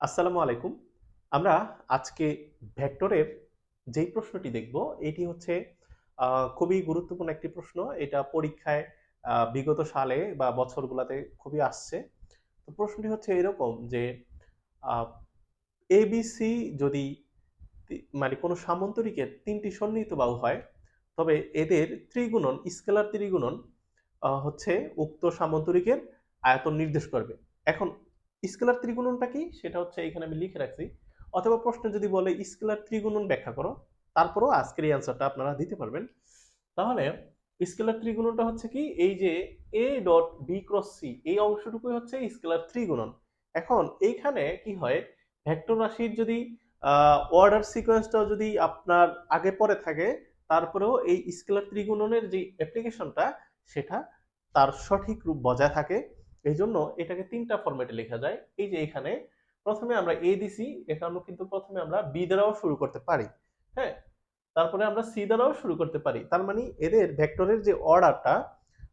আসসালামু আলাইকুম। আমরা আজকে ভেক্টরের যেই প্রশ্নটি দেখব, এটি হচ্ছে খুবই গুরুত্বপূর্ণ একটি প্রশ্ন। এটা পরীক্ষায় বিগত সালে বা বছরগুলোতে খুবই আসছে। তো প্রশ্নটি হচ্ছে এরকম যে এবিসি যদি মানে কোনো সামন্তরিকের তিনটি সন্নিহিত বাহু হয়, তবে এদের ত্রিগুণন, স্কেলার ত্রিগুণন হচ্ছে উক্ত সামন্তরিকের আয়তন নির্দেশ করবে। এখন স্কেলার ত্রিগুণনটা কি? সেটা হচ্ছে এখানে আমি লিখে রাখছি। অথবা প্রশ্ন যদি বলে স্কেলার ত্রিগুণন ব্যাখ্যা করো, তারপরও আজকের এই অ্যান্সারটা আপনারা দিতে পারবেন। তাহলে স্কেলার ত্রিগুণনটা হচ্ছে কি? এই যে A dot B cross C এই অংশটুকুই হচ্ছে স্কেলার ত্রিগুণন। এখন এইখানে কি হয়? ভেক্টর রাশির যদি অর্ডার সিকোয়েন্সটাও যদি আপনার আগে পরে থাকে, তারপরেও এই স্কেলার ত্রিগুণনের যে অ্যাপ্লিকেশনটা সেটা তার সঠিক রূপ বজায় থাকে। এই জন্য এটাকে তিনটা ফরম্যাটে লেখা যায়। এই যে এখানে প্রথমে আমরা এ দিছি, এখানেও কিন্তু প্রথমে আমরা বি দ্বারাও শুরু করতে পারি হ্যাঁ? তারপরে আমরা সি দ্বারাও শুরু করতে পারি। তার মানে এদের ভেক্টরের যে অর্ডারটা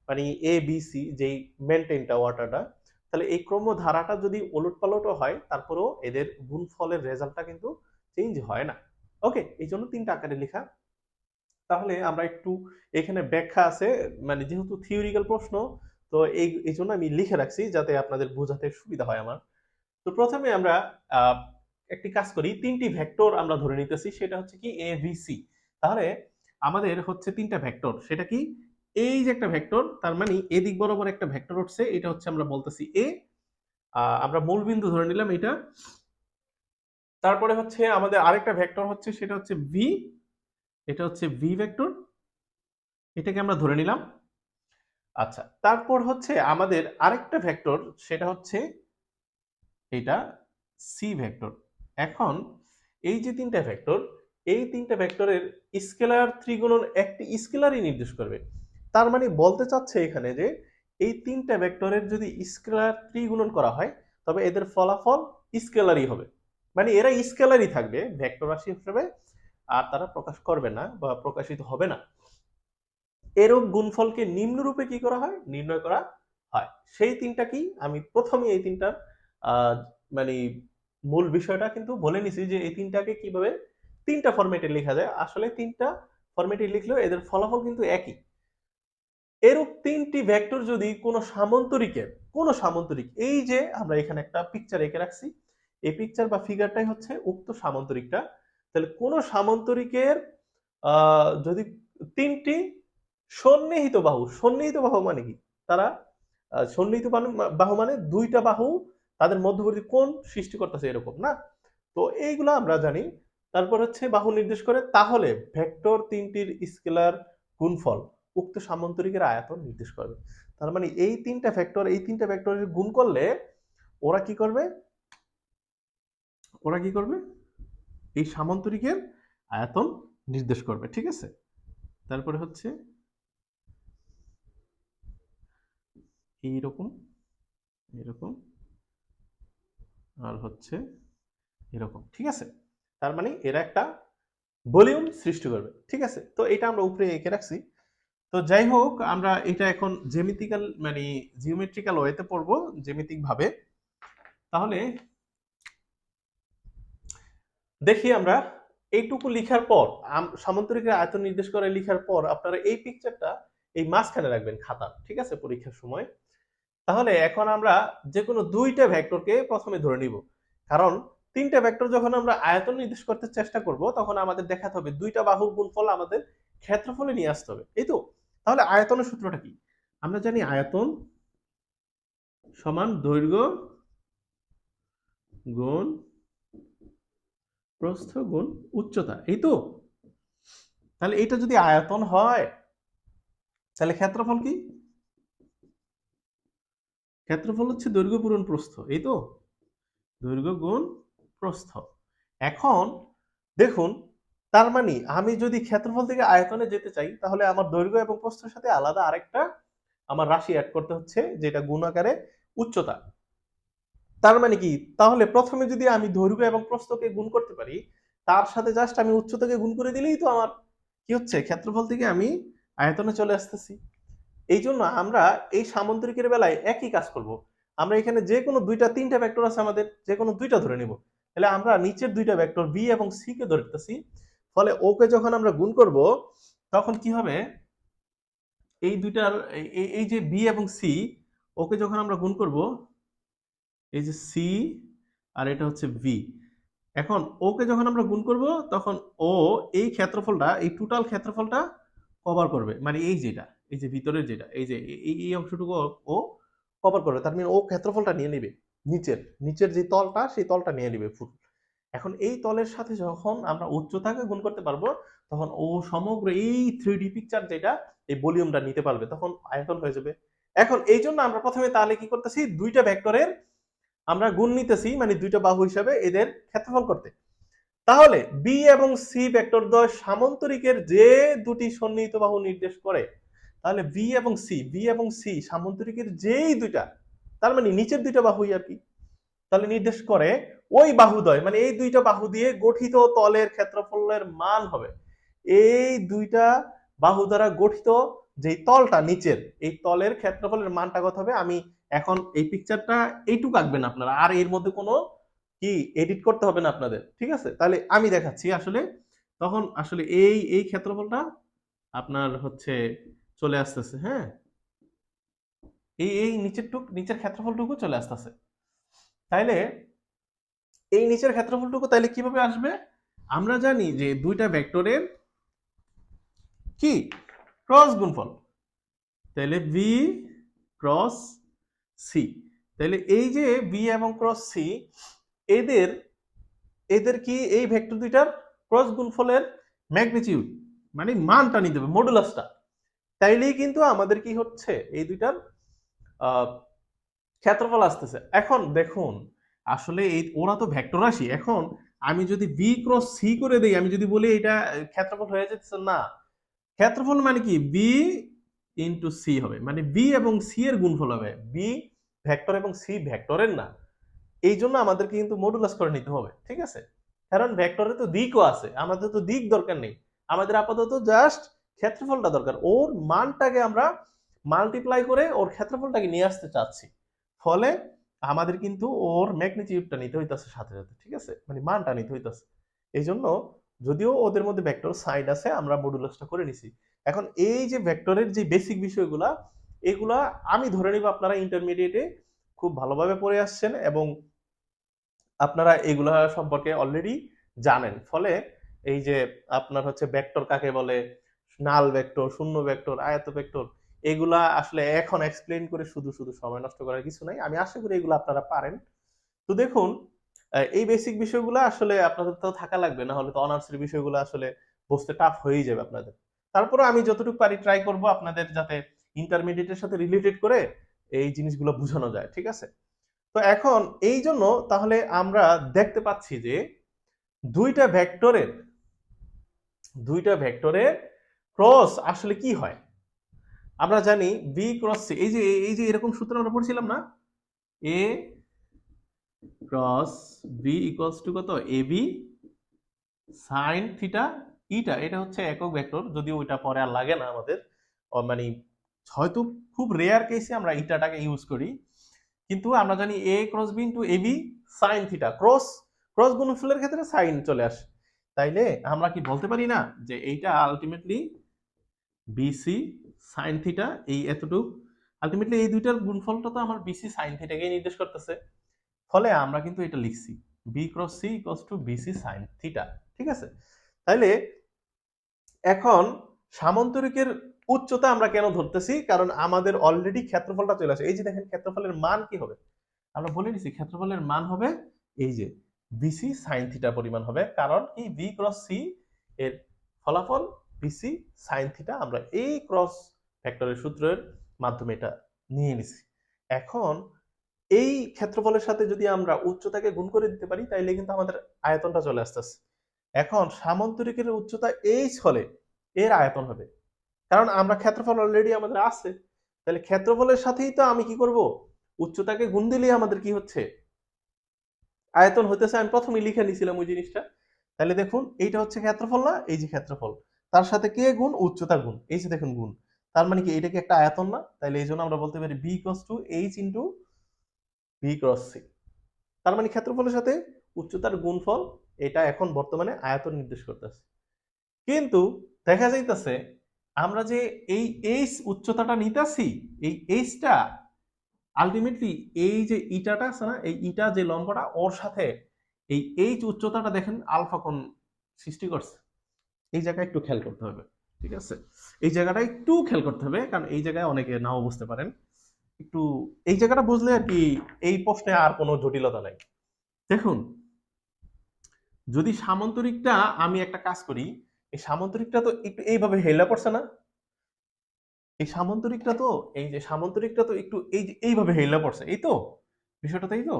মানে এ বি সি যেই মেনটেনটা অর্ডারটা, তাহলে এই ক্রম ধারাটা যদি ওলট পালটও হয়, তারপরেও এদের গুণফলের রেজাল্টটা কিন্তু চেঞ্জ হয় না। ওকে এই জন্য তিনটা আকারে লেখা। তাহলে আমরা একটু এখানে ব্যাখ্যা আছে মানে যেহেতু থিওরিক্যাল প্রশ্ন তো এই এই জন্য আমি লিখে রাখছি যাতে আপনাদের বোঝাতে সুবিধা হয় আমার। তো প্রথমে আমরা একটি কাজ করি, তিনটি ভেক্টর আমরা ধরে নিতেছি, সেটা হচ্ছে কি এ ভি সি তাহলে আমাদের হচ্ছে তিনটা ভেক্টর, সেটা কি? এই যে একটা ভেক্টর, তার মানে এদিক বরাবর একটা ভেক্টর উঠছে, এটা হচ্ছে আমরা বলতেছি এ আমরা মূল বিন্দু ধরে নিলাম এটা। তারপরে হচ্ছে আমাদের আরেকটা ভেক্টর হচ্ছে, সেটা হচ্ছে ভি এটা হচ্ছে ভি ভেক্টর। এটাকে আমরা ধরে নিলাম। আচ্ছা তারপর হচ্ছে আমাদের আরেকটা ভেক্টর, সেটা হচ্ছে এটা সি ভেক্টর। এখন এই যে তিনটা ভেক্টর, এই তিনটা ভেক্টরের স্কেলার ত্রিগুণন একটি স্কেলারই নির্দেশ করবে। তার মানে বলতে চাচ্ছে এখানে যে এই তিনটা ভেক্টরের যদি স্কেলার ত্রিগুণন করা হয়, তবে এদের ফলাফল স্কেলারই হবে। মানে এরা স্কেলারই থাকবে, ভেক্টর রাশি হিসেবে, আর তারা প্রকাশ করবে না বা প্রকাশিত হবে না। এরূপ গুণফলকে নিম্নরূপে কি করা হয়? নির্ণয় করা হয়। সেই তিনটা কি? আমি প্রথমে এই তিনটার মানে মূল বিষয়টা কিন্তু বলে নিছি যে এই তিনটাকে কীভাবে তিনটা ফরম্যাটে লেখা যায়। আসলে তিনটা ফরম্যাটে লিখলেও এদের ফলাফল কিন্তু একই। এরূপ তিনটি ভেক্টর যদি কোনো সামন্তরিকের, কোনো সামন্তরিক, এই যে আমরা এখানে একটা পিকচার এঁকে রাখছি, এই পিকচার বা ফিগারটাই হচ্ছে উক্ত সামন্তরিকটা। তাহলে কোনো সামন্তরিকের যদি তিনটি সন্নিহিত বাহু সন্নিহিত বাহু মানে কি? তারা সন্নিহিত বাহু মানে দুইটা বাহু তাদের মধ্যবর্তী কোন সৃষ্টি করতেছে এরকম, না? তো এইগুলো আমরা জানি। তারপর হচ্ছে বাহু নির্দেশ করে, তাহলে ভেক্টর তিনটির স্কেলার গুণফল উক্ত সামন্তরিকের আয়তন নির্দেশ করবে। তার মানে এই তিনটা ভেক্টর, এই তিনটা ভেক্টরের গুণ করলে ওরা কি করবে? ওরা কি করবে? এই সামন্তরিকের আয়তন নির্দেশ করবে, ঠিক আছে? তারপরে হচ্ছে এইরকম এরকম আর হচ্ছে এরকম, ঠিক আছে? তার মানে এরা একটা ভলিউম সৃষ্টি করবে, ঠিক আছে? তো এটা আমরা উপরে এঁকে রাখছি। তো যাই হোক, আমরা এটা এখন জেমিতিক্যাল মানে জিওমেট্রিক্যাল ওয়েতে পড়ব জ্যামিতিক ভাবে তাহলে দেখি আমরা এইটুকু লিখার পর সামন্তরিকের আয়তন নির্দেশ করে লিখার পর আপনারা এই পিকচারটা এই মাঝখানে রাখবেন খাতা ঠিক আছে? পরীক্ষার সময়। তাহলে এখন আমরা যে কোনো দুইটা ভেক্টরকে প্রথমে ধরে নিব। কারণ তিনটা ভেক্টর যখন আমরা আয়তন নির্দেশ করতে চেষ্টা করব, তখন আমাদের দেখাতে হবে দুইটা বাহুর গুণফল আমাদের ক্ষেত্রফলে নিয়ে আসতে হবে। এই তো? তাহলে আয়তনের সূত্রটা কি? আমরা জানি আয়তন সমান দৈর্ঘ্য গুণ প্রস্থ গুণ উচ্চতা। এই তো? তাহলে এটা যদি আয়তন হয়, তাহলে ক্ষেত্রফল কি? ক্ষেত্রফল হচ্ছে দৈর্ঘ্য পূরণ প্রস্থ, এই তো? দৈর্ঘ্য গুণ প্রস্থ। এখন দেখুন, তার মানে আমি যদি ক্ষেত্রফল থেকে আয়তনে যেতে চাই, তাহলে আমার দৈর্ঘ্য এবং প্রস্থের সাথে আলাদা আরেকটা আমার রাশি অ্যাড করতে হচ্ছে, যেটা গুণ আকারে উচ্চতা। তার মানে কি? তাহলে প্রথমে যদি আমি দৈর্ঘ্য এবং প্রস্থকে গুণ করতে পারি, তার সাথে জাস্ট আমি উচ্চতাকে গুণ করে দিলেই তো আমার কি হচ্ছে? ক্ষেত্রফল থেকে আমি আয়তনে চলে আসতেছি। এই জন্য আমরা এই সামন্তরিকের বেলায় একই কাজ করব। আমরা এখানে যে কোনো দুইটা, তিনটা ভেক্টর আছে আমাদের যে কোনো দুইটা ধরে নিব। তাহলে আমরা নিচের দুইটা ভেক্টর বি এবং সি কে ধরতেছি ফলে ওকে যখন আমরা গুণ করব, তখন কি হবে? এই দুইটার, এই যে বি এবং সি ওকে যখন আমরা গুণ করব, এই যে সি আর এটা হচ্ছে ভি এখন ওকে যখন আমরা গুণ করব, তখন ও এই ক্ষেত্রফলটা, এই টোটাল ক্ষেত্রফলটা কভার করবে। মানে এই যেটা। এই যে ভিতরের যেটা, এই যে এই- অংশটুকু ও- কভার করবে তার মানে ও ক্ষেত্রফলটা নিয়ে নেবে নিচের নিচের যে তলটা, সেই তলটা নিয়ে নেবে ফুল। এখন এই তলের সাথে যখন আমরা উচ্চতাকে গুণ করতে পারব, তখন ও সমগ্র এই থ্রি ডি পিকচার যেটা, এই ভলিউমটা নিতে পারবে, তখন আয়তন হয়ে যাবে। এখন এই জন্য আমরা প্রথমে তাহলে কি করতেছি, দুইটা ভেক্টরের আমরা গুণ নিতেছি মানে দুইটা বাহু হিসাবে এদের ক্ষেত্রফল করতে। তাহলে বি এবং সি ভেক্টর দ্বয় সামান্তরিকের যে দুটি সন্নিহিত বাহু নির্দেশ করে তাহলে বি এবং সি বি এবং সি সামুদ্রিকের যেই দুইটা, তার মানে নিচের দুইটা বাহুই আর কি। তাহলে নির্দেশ করে ওই বাহুদ্বয় মানে এই দুইটা বাহু দিয়ে গঠিত তলের ক্ষেত্রফলের মান হবে। এই দুইটা বাহু দ্বারা গঠিত যে তলটা নিচের, এই তলের ক্ষেত্রফলের মানটা কত হবে? আমি এখন এই পিকচারটা এইটুকু আঁকবেন আপনারা, আর এর মধ্যে কোনো কি এডিট করতে হবে না আপনাদের, ঠিক আছে? তাহলে আমি দেখাচ্ছি আসলে, তখন আসলে এই এই ক্ষেত্রফলটা আপনার হচ্ছে চলে আসতেছে হ্যাঁ? এই এই নিচের টুক, নিচের ক্ষেত্রফলটুকু চলে আসতেছে। তাইলে এই নিচের ক্ষেত্রফলটুকু তাইলে কীভাবে আসবে? আমরা জানি যে দুইটা ভেক্টরের কি? ক্রস গুণফল। তাহলে ভি ক্রস সি তাহলে এই যে বি এবং ক্রস সি এদের এদের কি এই ভেক্টর দুইটার ক্রস গুণফলের ম্যাগনিটিউড মানে মানটা নিতে হবে, মডুলাসটা। তাইলেই কিন্তু আমাদের কি হচ্ছে? এই দুইটার ক্ষেত্রফল আসতেছে। এখন দেখুন, আসলে এই, ওরা তো ভেক্টর রাশি। এখন আমি যদি বি ক্রস সি করে দেই, আমি যদি বলি এটা ক্ষেত্রফল হয়ে যাচ্ছে না। ক্ষেত্রফল মানে কি? বি ইন্টু সি হবে। মানে বি এবং সি এর গুণফল হবে। বি ভেক্টর এবং সি ভেক্টরের না। এই জন্য আমাদেরকে কিন্তু মডুলাস করে নিতে হবে, ঠিক আছে? কারণ ভেক্টরে তো দিকও আছে। আমাদের তো দিক দরকার নেই। আমাদের আপাতত জাস্ট ক্ষেত্রফলটা দরকার। ওর মানটাকে আমরা মাল্টিপ্লাই করে ওর ক্ষেত্রফলটাকে নিয়ে আসতে চাচ্ছি। ফলে আমাদের কিন্তু ওর ম্যাগনিটিউডটা নিতে হইতাছে সাথে সাথে, ঠিক আছে? মানে মানটা নিতে হইতাছে। এই জন্য যদিও ওদের মধ্যে ভেক্টর সাইড আছে, আমরা মডুলাসটা করে নিছি। এখন এই যে ভেক্টরের যে বেসিক বিষয়গুলা, এগুলা আমি ধরে নিব আপনারা ইন্টারমিডিয়েটে খুব ভালোভাবে পড়ে আসছেন এবং আপনারা এগুলা সম্পর্কে অলরেডি জানেন। ফলে এই যে আপনার হচ্ছে ভেক্টর কাকে বলে নাল ভেক্টর শূন্য ভেক্টর আয়ত ভেক্টর এগুলা আসলে এখন এক্সপ্লেন করে শুধু শুধু সময় নষ্ট করার কিছু নাই। আমি আশা করি এগুলো আপনারা পারেন। তো দেখুন এই বেসিক বিষয়গুলো আসলে আপনাদের তো থাকা লাগবে, না হলে তো অনার্সের বিষয়গুলো আসলে বুঝতে টাফ হয়েই যাবে আপনাদের। তারপরে আমি যতটুকু পারি ট্রাই করব আপনাদের যাতে ইন্টারমিডিয়েটের সাথে রিলেটেড করে এই জিনিসগুলো বোঝানো যায়, ঠিক আছে? তো এখন এই জন্য তাহলে আমরা দেখতে পাচ্ছি যে দুইটা ভেক্টরের দুইটা ভেক্টরের ক্রস আসলে কি হয়? আমরা জানি বি ক্রস সি এই যে এই যে এরকম সূত্র আমরা পড়ছিলাম না? A cross B equals to কত? এ বি সাইন থিটা ইটা এটা হচ্ছে একক ভেক্টর, যদিও ওইটা পরে আর লাগে না আমাদের। মানে হয়তো খুব রেয়ার কেসে আমরা ইটাটাকে ইউজ করি। কিন্তু আমরা জানি A cross B into A B sine theta cross cross গুণফলের ক্ষেত্রে সাইন চলে আসে। তাইলে আমরা কি বলতে পারি না যে এইটা আলটিমেটলি বিসি সাইন থিটা এই এতটুক। আলটিমেটলি এই দুইটার গুণফলটা তো আমার বিসি সাইন থিটাকে নির্দেশ করতেছে। ফলে আমরা কিন্তু এটা লিখছি। B cross C equals to BC sine theta ঠিক আছে? তাইলে এখন সামান্তরিকের উচ্চতা আমরা কেন ধরতেছি? কারণ আমাদের অলরেডি ক্ষেত্রফলটা চলে আসে। এই যে দেখেন, ক্ষেত্রফলের মান কি হবে? আমরা বলে দিছি ক্ষেত্রফলের মান হবে এই যে বিসি সাইন থিটা পরিমাণ হবে। কারণ কি? বি ক্রস সি এর ফলাফল বিসি সাইন থিটা আমরা এই ক্রস ভেক্টরের সূত্রের মাধ্যমে এটা নিয়ে নিছি। এখন এই ক্ষেত্রফলের সাথে যদি আমরা উচ্চতাকে গুণ করে দিতে পারি, তাইলে কিন্তু আমাদের আয়তনটা চলে আসতেছে। এখন সামান্তরিকের উচ্চতা এইচ হলে এর আয়তন হবে। কারণ আমরা ক্ষেত্রফল অলরেডি আমাদের আছে। তাহলে ক্ষেত্রফলের সাথেই তো আমি কি করব? উচ্চতাকে গুণ দিলেই আমাদের কি হচ্ছে? আয়তন হতেছে আমি প্রথমে লিখে নিয়েছিলাম ওই জিনিসটা। তাহলে দেখুন, এইটা হচ্ছে ক্ষেত্রফল না, এই যে ক্ষেত্রফল। তার সাথে কে গুণ? উচ্চতা গুণ। এই যে দেখুন গুণ। তার মানে কি এটা কি একটা আয়তন না? তাহলে এই জন্য আমরা বলতে পারি B equals to H into V cross C তার মানে ক্ষেত্রফলের সাথে উচ্চতার গুণফল এটা এখন বর্তমানে আয়তন নির্দেশ করতেছে। কিন্তু দেখা যাইতেছে আমরা যে এই এইচ উচ্চতাটা নিতেছি, এই এইচটা আলটিমেটলি এই যে ইটাটা আছে না, এই ইটা যে লম্বটা, ওর সাথে এই এইচ উচ্চতাটা দেখেন আলফা কোণ সৃষ্টি করছে। এই জায়গায় একটু খেয়াল করতে হবে, ঠিক আছে? এই জায়গাটা একটু খেয়াল করতে হবে, কারণ এই জায়গায় অনেকে নাও বুঝতে পারেন। একটু, এই জায়গাটা বুঝলে আর কি এই প্রশ্নে আর কোনো জটিলতা নাই। দেখুন, যদি সামন্তরিকটা আমি একটা কাজ করি, এই সামান্তরিকটা তো একটু এইভাবে হেলা পড়ছে না? এই সামন্তরিকটা তো, এই যে সামান্তরিকটা তো একটু এই যে এইভাবে হেলা পড়ছে এই তো? বিষয়টা তাই তো?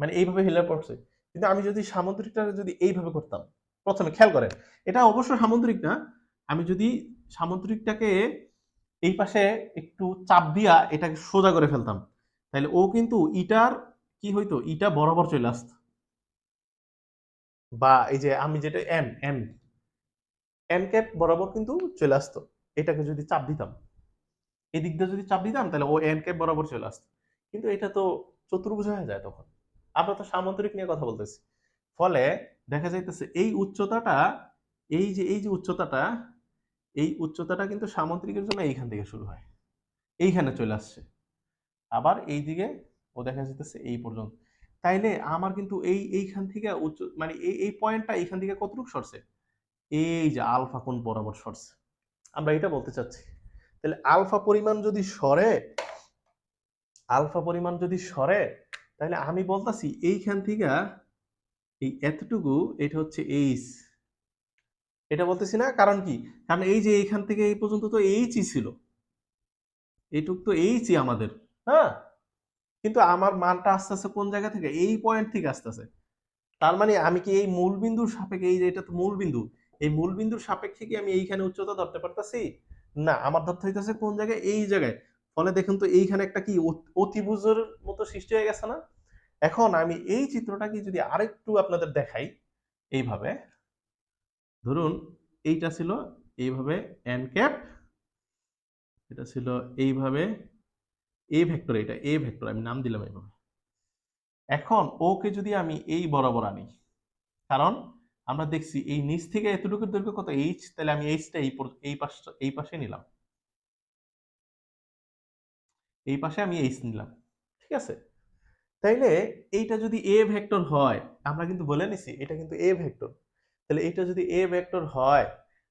মানে এইভাবে হেলা পড়ছে কিন্তু আমি যদি সামান্তরিকটা যদি এইভাবে করতাম প্রথমে খেয়াল করেন, এটা অবশ্য সামান্তরিক না, আমি যদি সামান্তরিকটাকে এই পাশে একটু চাপ দিয়া এটাকে সোজা করে ফেলতাম, তাহলে ও কিন্তু ইটার, কি হইতো, ইটা বরাবর চলে আসতো। বা এই যে আমি যেটা এন এন এন ক্যাপ বরাবর কিন্তু চলে আসতো, এটাকে যদি চাপ দিতাম এই দিক দিয়ে যদি চাপ দিতাম, তাহলে ও এম ক্যাপ বরাবর চলে আসতো। কিন্তু এটা তো চতুর্ভুজ হয়ে যায় তখন। আমরা তো সামান্তরিক নিয়ে কথা বলতেছি। ফলে দেখা যাইতেছে এই উচ্চতাটা, এই যে এই যে উচ্চতাটা, এই উচ্চতাটা কিন্তু সামান্তরিকের জন্য এইখান থেকে শুরু হয়। এইখানে চলে আসছে। আবার এই দিকে ও দেখা যাইতেছে এই পর্যন্ত। তাইলে আমার কিন্তু এই, এইখান থেকে উচ্চ মানে এই এই পয়েন্টটা এইখান থেকে কতটুকু সরছে? এই যে আলফা কোণ বরাবর সরছে। আমরা এটা বলতে চাচ্ছি। তাহলে আলফা পরিমাণ যদি সরে, আলফা পরিমাণ যদি সরে তাহলে আমি বলতাছি এইখান থেকে এই এতটুকু এটা হচ্ছে এইচ। এটা বলতেছি না, কারণ কি? কারণ এই যে এইখান থেকে এই পর্যন্ত তো এইচই ছিল। এইটুক তো এইচই আমাদের হ্যাঁ? কিন্তু আমার মানটা আস্তে আস্তে কোন জায়গা থেকে? এই পয়েন্ট থেকে আসতেছে তার মানে আমি কি এই মূল বিন্দুর সাপেক্ষে, এই যে এটা তো মূল বিন্দু এই মূল বিন্দুর সাপেক্ষে কি আমি এইখানে উচ্চতা ধরতে পারতাছি? না, আমার ধরতে হইতেছে কোন জায়গায়? এই জায়গায়। ফলে দেখুন তো এইখানে একটা কি অত- অতিভুজের মতো সৃষ্টি হয়ে গেছে না? এখন আমি এই চিত্রটাকে যদি আরেকটু আপনাদের দেখাই এইভাবে। ধরুন এইটা ছিল এইভাবে এন ক্যাপ, এটা ছিল এইভাবে এ ভেক্টর, এটা এ ভেক্টর, আমি নাম দিলাম এইভাবে। এখন ওকে যদি আমি এই বরাবর আনি, কারণ আমরা দেখছি এই নিচ থেকে এতটুকু দৈর্ঘ্য কত? এইচ তাহলে আমি এইচটা এই এই পাশটা এই পাশে নিলাম। এই পাশে আমি এইচ নিলাম, ঠিক আছে? তাইলে এইটা যদি এ ভেক্টর হয়, আমরা কিন্তু বলে নিছি এটা কিন্তু এ ভেক্টর। তাহলে এটা যদি এ ভেক্টর হয়,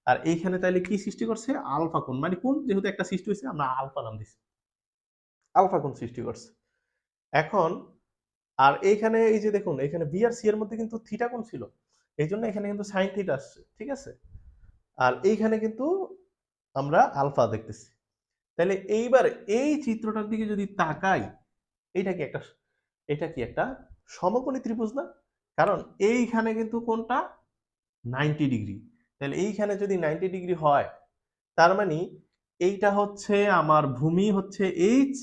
আর এইখানে তাহলে কি সৃষ্টি করছে? আলফা কোণ। মানে কোন যেহেতু একটা সৃষ্টি হয়েছে আমরা আলফা নাম দিছি। আলফা কোণ সৃষ্টি করছে। এখন, আর এইখানে এই যে দেখুন এখানে বি আর সি এর মধ্যে কিন্তু থিটা কোণ ছিল। এই জন্য এখানে কিন্তু সাইন থিটা আসছে, ঠিক আছে? আর এইখানে কিন্তু আমরা আলফা দেখতেছি। তাহলে এইবার এই চিত্রটার দিকে যদি তাকাই এটা কি একটা এটা কি একটা সমকোণী ত্রিভুজ না? কারণ এইখানে কিন্তু কোনটা নাইনটি ডিগ্রি তাহলে এইখানে যদি নাইনটি ডিগ্রি হয়, তার মানে এইটা হচ্ছে আমার ভূমি হচ্ছে এইচ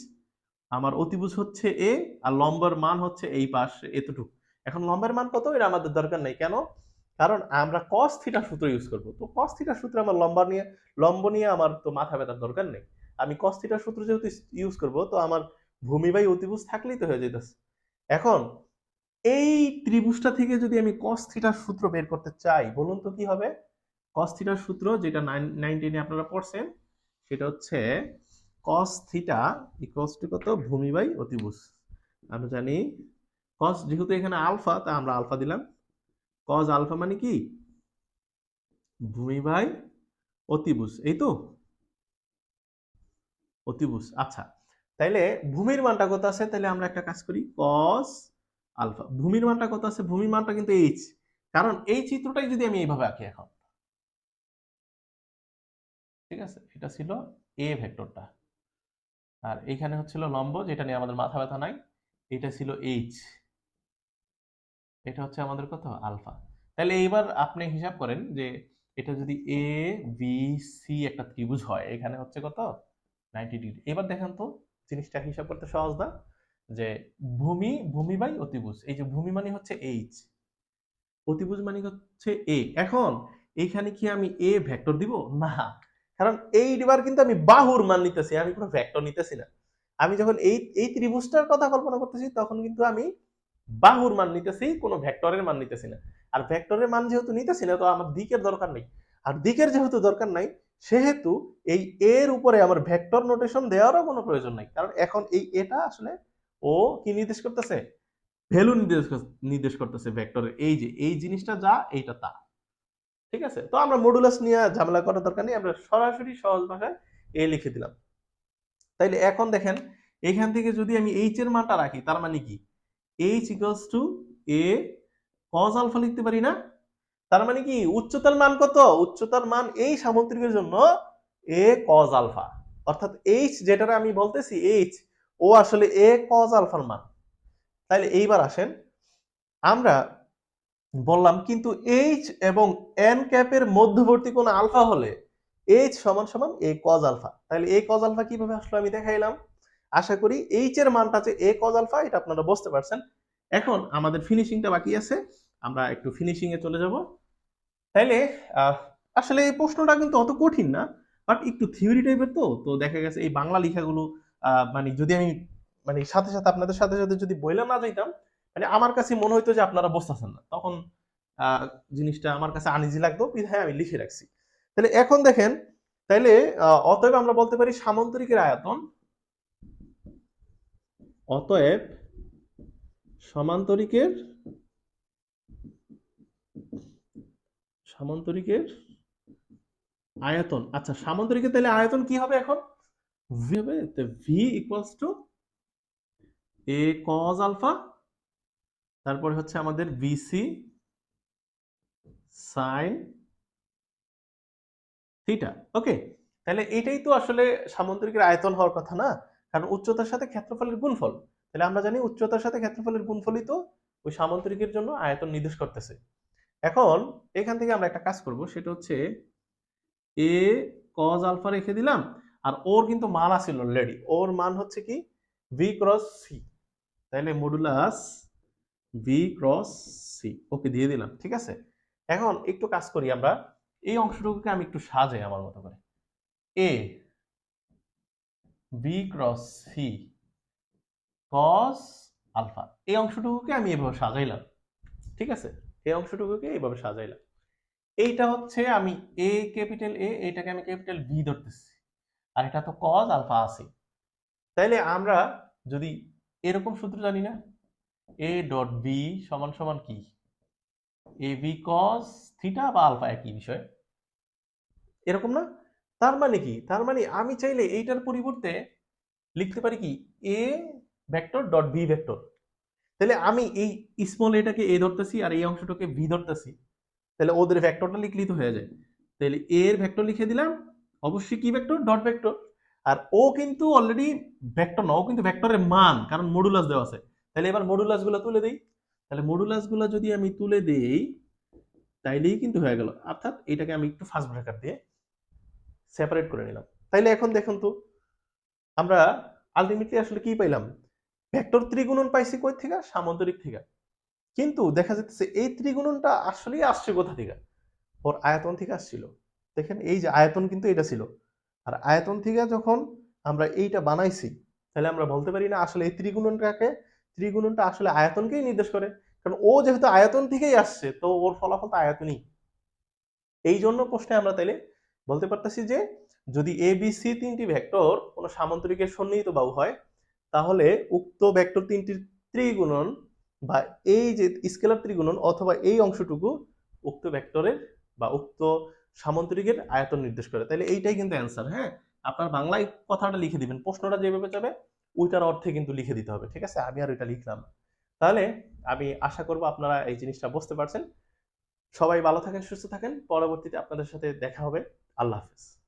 আমার অতিভুজ হচ্ছে এ আর লম্বের মান হচ্ছে এই পাশ, এতটুকু। এখন লম্বের মান কত? এটা আমাদের দরকার নেই। কেন? কারণ আমরা কস থিটা সূত্র ইউজ করব। তো কস থিটা সূত্রে আমার লম্বা নিয়ে, লম্ব নিয়ে আমার তো মাথা ব্যথার দরকার নেই। আমি কস থিটা সূত্র যেহেতু ইউজ করব, তো আমার ভূমি বাই অতিভুজ থাকলেই তো হয়ে যেতেছে এখন, এই ত্রিভুজটা থেকে যদি আমি কস থিটার সূত্র বের করতে চাই, বলুন তো কি হবে? কস থিটার সূত্র যেটা নাইন টেনে আপনারা পড়ছেন, সেটা হচ্ছে কস থিটা ইকুয়ালস টু কত? ভূমি বাই অতিভুজ। আমরা জানি কস যেহেতু এখানে আলফা তা আমরা আলফা দিলাম। কস আলফা মানে কি? ভূমি বাই অতিভুজ। এই তো? অতিভুজ। আচ্ছা। তাইলে ভূমির মানটা কত আছে? তাহলে আমরা একটা কাজ করি কস আলফা। ভূমির মানটা কত আছে? ভূমির মানটা কিন্তু এইচ কারণ এই চিত্রটাই যদি আমি এইভাবে আঁকি এখন। ঠিক আছে? এটা ছিল এ ভেক্টরটা। আর এইখানে হচ্ছিল লম্ব, যেটা নিয়ে আমাদের মাথা ব্যথা নাই, এটা ছিল এইচ এটা হচ্ছে আমাদের কত? আলফা। তাহলে এইবার আপনি হিসাব করেন যে এটা যদি এ বি সি একটা ত্রিভুজ হয়, এখানে হচ্ছে কত? নাইনটি ডিগ্রি এবার দেখেন তো। জিনিসটা হিসাব করতে সহজ না, যে ভূমি ভূমি বাই অতিভুজ। এই যে ভূমি মানে হচ্ছে এইচ অতিভুজ মানে হচ্ছে এ এখন এইখানে কি আমি এ ভেক্টর দিব? না। কারণ এইবার কিন্তু আমি বাহুর মান নিতেছি, আমি কোনো ভেক্টর নিতেছি না। আমি যখন এই এই ত্রিভুজটার কথা কল্পনা করতেছি, তখন কিন্তু আমি বাহুর মান নিতেছি, কোনো ভেক্টরের মান নিতেছি না। আর ভেক্টরের মান যেহেতু নিতেছি না, তো আমার দিকের দরকার নেই। আর দিকের যেহেতু দরকার নাই সেহেতু এই এর উপরে আমার ভেক্টর নোটেশন দেওয়ারও কোনো প্রয়োজন নাই। কারণ এখন এই এটা আসলে ও কি নির্দেশ করতেছে? ভ্যালু নির্দেশ নির্দেশ করতেছে ভেক্টরের এই যে, এই জিনিসটা যা, এইটা তা। ঠিক আছে? তো আমরা মডুলাস নিয়ে ঝামেলা করার দরকার নেই। আমরা সরাসরি সহজ ভাষায় এ লিখে দিলাম। তাইলে এখন দেখেন, এখান থেকে যদি আমি এইচ এর মানটা রাখি, তার মানে কি? H equals to A cos alpha লিখতে পারি না? তার মানে কি? উচ্চতার মান কত? উচ্চতার মান এই সামুদ্রিকের জন্য এ কজ আলফা। অর্থাৎ এইচ যেটা আমি বলতেছি এইচ ও আসলে এ কজ আলফার মান। তাইলে এইবার আসেন, আমরা বললাম কিন্তু এইচ এবং এন ক্যাপের মধ্যবর্তী কোন আলফা হলে এইচ সমান সমান এ কজ আলফা। তাহলে এ কজ আলফা কীভাবে আসলো আমি দেখাইলাম। আশা করি এইচ এর মানটা যে এ কজ আলফা, এটা আপনারা বুঝতে পারছেন। এখন আমাদের ফিনিশিংটা বাকি আছে। আমরা একটু ফিনিশিং এ চলে যাব। তাইলে আসলে এই প্রশ্নটা কিন্তু অত কঠিন না বাট একটু থিওরি টাইপের তো তো দেখা গেছে এই বাংলা লেখাগুলো মানে যদি আমি মানে সাথে সাথে আপনাদের সাথে সাথে যদি বইলে না যাইতাম মানে আমার কাছে মনে হইতো যে আপনারা বসতেছেন না। তখন জিনিসটা আমার কাছে আনিজি লাগতো বিধায় আমি লিখে রাখছি। তাহলে এখন দেখেন, তাইলে অতএব আমরা বলতে পারি সামান্তরিকের আয়তন অতএব সমান্তরিকের সামান্তরিকের আয়তন। আচ্ছা সামান্তরিকের তাহলে আয়তন কি হবে এখন? ভি হবে V equals to A cos alpha তারপরে হচ্ছে আমাদের সাইন থিটা ওকে তাহলে এটাই তো আসলে সামান্তরিকের আয়তন হওয়ার কথা না, কারণ উচ্চতার সাথে ক্ষেত্রফলের গুণফল। তাহলে আমরা জানি উচ্চতার সাথে ক্ষেত্রফলের গুণফলই তো ওই সামান্তরিকের জন্য আয়তন নির্দেশ করতেছে। এখন এখান থেকে আমরা একটা কাজ করব, সেটা হচ্ছে এ কজ আলফা রেখে দিলাম, আর ওর কিন্তু মান আছিল অলরেডি ওর মান হচ্ছে কি? ভি ক্রস সি তাহলে modulus V cross C okay, দিয়ে দিলাম, ঠিক আছে? এখন একটু কাজ করি আমরা। এই অংশটুকুকে আমি একটু সাজাই আমার মতো করে। A B cross C cos alpha. এই অংশটুকুকে আমি এভাবে সাজাইলাম, ঠিক আছে? এই অংশটুকুকে এইভাবে সাজাইলাম। এইটা হচ্ছে আমি এ ক্যাপিটাল এ এটাকে আমি ক্যাপিটাল বি ধরতেছি। আর এটা তো কজ আলফা আছে। তাইলে আমরা যদি এরকম সূত্র জানি না এ ডট বি সমান সমান কি? এ বি কজ থিটা বা আলফা একই বিষয়। এরকম না? তার মানে কি? তার মানে আমি চাইলে এইটার পরিবর্তে লিখতে পারি কি? A vector dot B vector তাহলে আমি এই স্মল এটাকে এ ধরতেছি আর এই অংশটাকে ভি ধরতেছি। তাহলে ওদের ভেক্টরটা লিখলেই তো হয়ে যায়। তাহলে এ এর ভেক্টর লিখে দিলাম। অবশ্যই কি ভেক্টর ডট ভেক্টর আর ও কিন্তু অলরেডি ভেক্টর না, ও কিন্তু ভেক্টরের মান, কারণ মডুলাস দেওয়া আছে। তাহলে এবার মডুলাসগুলো তুলে দেই। তাহলে মডুলাসগুলো যদি আমি তুলে দেই, তাইলেই কিন্তু হয়ে গেল। অর্থাৎ এটাকে আমি একটু ফার্স্ট ব্র্যাকেট দিয়ে সেপারেট করে নিলাম। তাইলে এখন দেখুন তো, আমরা আলটিমেটলি আসলে কি পাইলাম? ভেক্টর ত্রিগুণন পাইছি কই থেকে? সামান্তরিক থেকে। কিন্তু দেখা যাচ্ছে এই ত্রিগুণনটা আসলেই আসছে কোথা থেকে? ওর আয়তন থেকে আসছিল। দেখেন এই যে আয়তন কিন্তু এটা ছিল। আর আয়তন থেকে যখন আমরা এইটা বানাইছি, তাহলে আমরা বলতে পারি না আসলে এই ত্রিগুণনটাকে, ত্রিগুণনটা আসলে আয়তনকেই নির্দেশ করে। কারণ ও যেহেতু আয়তন থেকেই আসছে, তো ওর ফলাফল তো আয়তনই। এই জন্য প্রশ্নে আমরা তাইলে বলতে পারতেছি যে যদি এ, বি, সি তিনটি ভেক্টর কোনো সামান্তরিকের সন্নিহিত বাহু হয় তাহলে উক্ত ভেক্টর তিনটির ত্রিগুণন বা এই যে স্কেলার ত্রিগুণন অথবা এই অংশটুকু উক্ত ভেক্টরের বা উক্ত সামান্তরিকের আয়তন নির্দেশ করে। তাহলে এইটাই কিন্তু অ্যান্সার হ্যাঁ? আপনার বাংলায় কথাটা লিখে দিবেন, প্রশ্নটা যেভাবে যাবে, ওইটার অর্থে কিন্তু লিখে দিতে হবে, ঠিক আছে? আমি আর ওইটা লিখলাম। তাহলে আমি আশা করব আপনারা এই জিনিসটা বুঝতে পারছেন। সবাই ভালো থাকেন, সুস্থ থাকেন। পরবর্তীতে আপনাদের সাথে দেখা হবে। আল্লাহ হাফেজ।